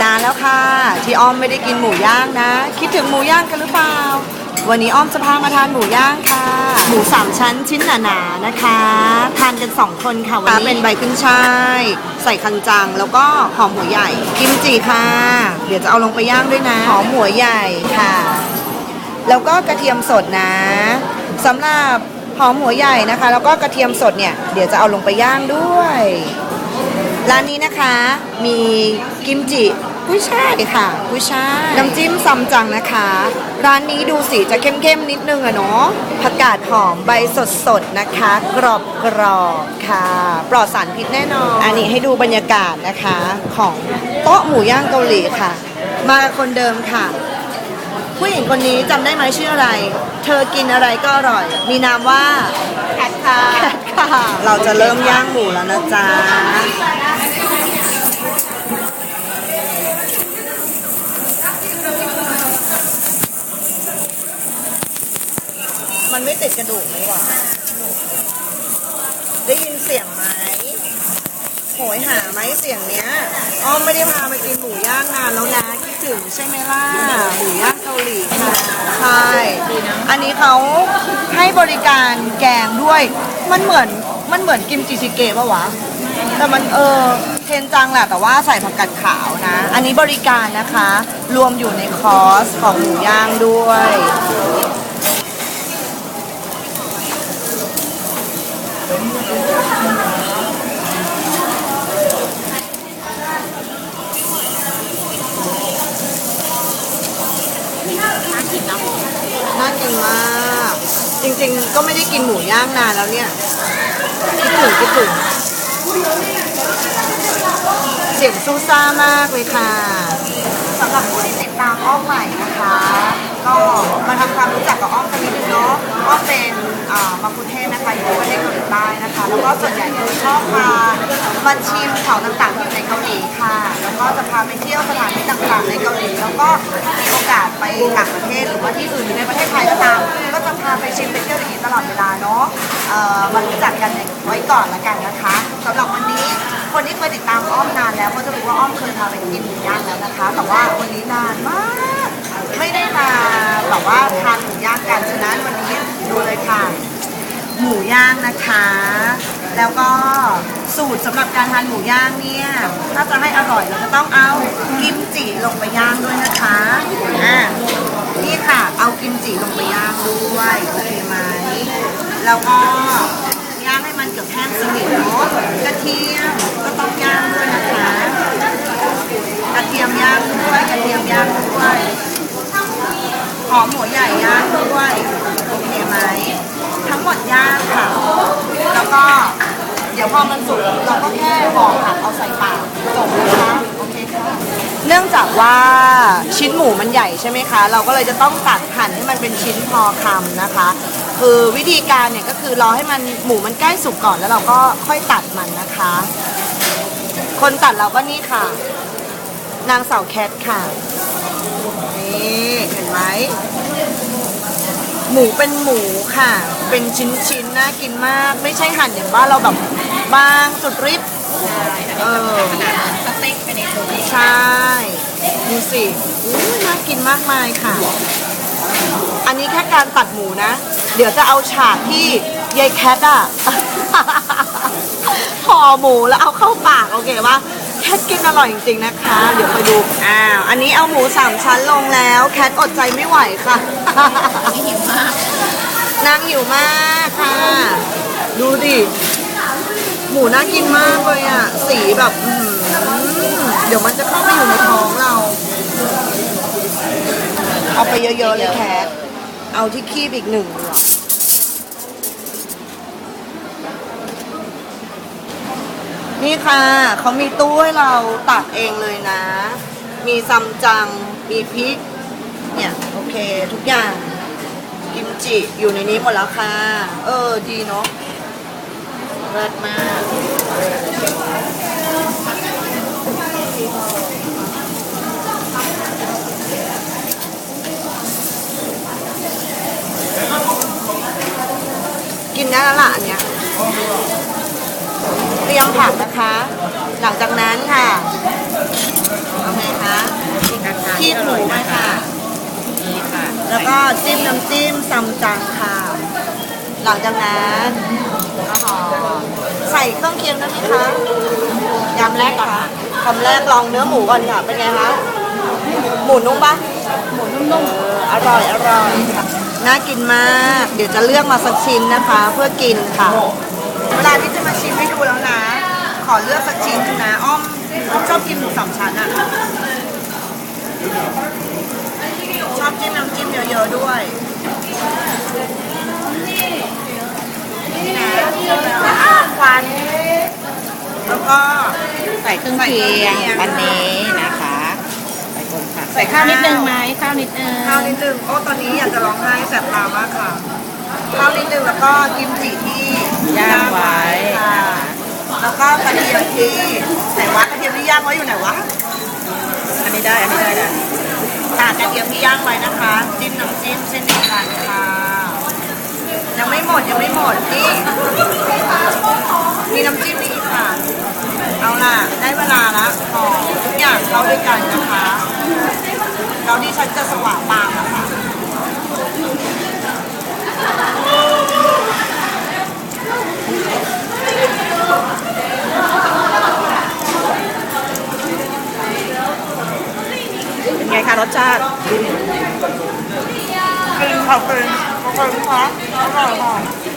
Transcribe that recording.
นานแล้วค่ะ ที่อ้อมไม่ได้กินหมูย่างนะ คิดถึงหมูย่างกันหรือเปล่า วันนี้อ้อมจะพามาทานหมูย่างค่ะ หมูสามชั้นชิ้นหนาๆนะคะ ทานกันสองคนค่ะวันนี้เป็นใบขึ้นช่าย ใส่คันจังแล้วก็หอมหัวใหญ่กิมจิค่ะ เดี๋ยวจะเอาลงไปย่างด้วยนะ หอมหัวใหญ่ค่ะ แล้วก็กระเทียมสดนะสำหรับหอมหัวใหญ่นะคะ แล้วก็กระเทียมสดเนี่ยเดี๋ยวจะเอาลงไปย่างด้วย ร้านนี้นะคะมีกิมจิกุ้ยช่ายค่ะกุ้ยช่ายน้ำจิ้มซัมจังนะคะ ร้านนี้ดูสีจะเข้มๆนิดนึงอะเนาะผักกาดหอมใบสดๆนะคะ กรอบกรอบๆค่ะ ปลอดสารพิษแน่นอน อันนี้ให้ดูบรรยากาศนะคะของโต๊ะหมูย่างเกาหลีค่ะ มาคนเดิมค่ะ ผู้หญิงคนนี้จำได้ไหมชื่ออะไร เธอกินอะไรก็อร่อย มีนามว่าแคทค่ะแคทค่ะ เราจะเริ่มย่างหมูแล้วนะจ๊ะ มันไม่ติดกระดูกนี่หว่า ได้ยินเสียงไหมโห ยหาไหมเสียงเนี้ยอ้อมไม่ได้พามากินหมูย่างนานแล้วนะคิดถึงใช่ไหมล่ะหมูย่างเกาหลีค่ะใช่อันนี้เขาให้บริการแกงด้วย มันเหมือนมันเหมือนกิมจิชิเกะปะวะแต่มันเออเทนจังแหละแต่ว่าใส่ผักกาดขาวนะ อันนี้บริการนะคะ รวมอยู่ในคอร์สของหมูย่างด้วย น่ากินมาก จริงๆ ก็ไม่ได้กินหมูย่างนานแล้วเนี่ย คิดถึงคิดถึง เสียงซูซ่ามากเลยค่ะสำหรับผู้ที่ติดตามอ้อมใหม่นะคะ ก็มาทำความรู้จักกับอ้อมกันนิดนึงเนาะอ้อมเป็นอ่ามาคุเทศนะคะอยู่ที่ประเทศเกา หลีใต้นะคะ แล้วก็ส่วนใหญ่จะชอบพามาชิมของต่างๆที่อยู่ในเกาหลีค่ะ แล้วก็จะพาไปเที่ยวสถานที่ต่างๆในเกาหลี แล้วก็มีโอกาสไปต่างประเทศหรือว่าที่อื่นหรือในประเทศไทยก็ตาม ก็จะพาไปชิมไปเที่ยวอย่างนี้ตลอดเวลาเนาะเอ่อมารู้จักกันไว้ก่อนละกันนะคะสำหรับวันนี้คนที่เคยติดตามอ้อมนานแล้วก็จะรู้ว่าอ้อมเคยพาไปกินหมูย่างแล้วนะคะ แต่ว่าวันนี้นานมาก ไม่ได้มาแบบว่าทานหมูย่างกันฉะนั้นวันนี้ดูเลยค่ะ หมูย่างนะคะ แล้วก็สูตรสำหรับการทานหมูย่างเนี่ย ถ้าจะให้อร่อยเราจะต้องเอากิมจิลงไปย่างด้วยนะคะอ่านี่ค่ะ เอากิมจิลงไปย่างด้วยโอเคไหมแล้วก็ย่างให้มันเกือบแห้งสนิทเนาะกระเทียมก็ต้องย่างด้วยนะคะกระเทียมย่างด้วยกระเทียมย่างด้วยหอมหัวใหญ่ย่างด้วยโอเคไหม ทั้งหมดย่างค่ะ แล้วก็ เดี๋ยวพอมันสุกเราก็แค่บอค่ะเอาใส่ปากจบนะคะโอเคค่ะเนื่องจากว่าชิ้นหมูมันใหญ่ใช่ไหมคะ เราก็เลยจะต้องตัดหั่นให้มันเป็นชิ้นพอคำนะคะ คือวิธีการเนี่ยก็คือรอให้มันหมูมันใกล้สุกก่อนแล้วเราก็ค่อยตัดมันนะคะ คนตัดเราก็นี่ค่ะ นางสาวแคทค่ะนี่เห็นไหมหมูเป็นหมูค่ะ เป็นชิ้นๆน่ากินมาก ไม่ใช่หั่นอย่างบ้านเราแบบ บางสุดฤทธิ์เออสเต็กไปในตัวเองใช่ดูสิอู้ยน่ากินมากมายค่ะ อันนี้แค่การตัดหมูนะ เดี๋ยวจะเอาฉากที่ยายแคทอะห่อหมูแล้วเอาเข้าปากโอเคปะแคทกินอร่อยจริงๆนะคะ เดี๋ยวไปดูอ้าวอันนี้เอาหมูสามชั้นลงแล้ว แคทอดใจไม่ไหวค่ะหิวมากนางหิวมากค่ะ ดูดิ หมูน่ากินมากเลยอะ สีแบบเดี๋ยวมันจะเข้าไปอยู่ในท้องเรา เอาไปเยอะๆเลยแคทเอาที่คีบอีกหนึ่งดีกว่านี่ค่ะ เขามีตู้ให้เราตักเองเลยนะ มีซัมจัง มีพริก เนี่ย โอเค ทุกอย่าง กิมจิอยู่ในนี้หมดแล้วค่ะ เออ ดีเนาะ เลิศมากกินได้แล้วล่ะอันเนี่ยเตรียมผักนะคะ หลังจากนั้นค่ะเอาไงคะขี้หมูมาค่ะ แล้วก็จิ้มน้ำจิ้มซำจังค่ะ หลังจากนั้นก็หอม ใส่เครื่องเคียงได้ไหมคะยำแรกก่อนค่ะคำแรกลองเนื้อหมูก่อนค่ะ เป็นไงคะ หมูนุ่มปะหมูนุ่มๆอร่อย อร่อย น่ากินมาก เดี๋ยวจะเลือกมาสักชิ้นนะคะ เพื่อกินค่ะ เวลาที่จะมาชิมให้ดูแล้วนะ ขอเลือกสักชิ้นหนึงนะ อ้อมอ้อมชอบกินหมูสามชั้นอะชอบจิ้มน้ำจิ้มเยอะๆด้วย นี่นะควันแล้วก็ ใส่เครื่องเคียงใส่เครื่องเคียงวันนี้นะคะใส่คนค่ะใส่ใส่ข้าวข้าวนิดนึงไหมข้าวนิดนึงข้าวนิดนึงโอ้ตอนนี้อยากจะร้องไห้แสบตามากค่ะข้าวนิดนึงแล้วก็กิมจิที่ย่างไว้ค่ะแล้วก็กระเทียมที่ไหนวะกระเทียมที่ย่างไว้อยู่ไหนวะอันนี้ได้อันนี้ได้ได้ค่ะกระเทียมที่ย่างไว้นะคะ จิ้มน้ำจิ้มเช่นเดียวกันค่ะ ยังไม่หมดยังไม่หมดนี่มีน้ำจิ้มนี่อีกค่ะ เอาล่ะ ได้เวลาแล้วขอทุกอย่างเข้าด้วยกันนะคะแล้วดิฉันจะสว่างตามนะคะเป็นไงคะรสชาติกินขอบคุณขอบคุณค่ะอร่อยค่ะ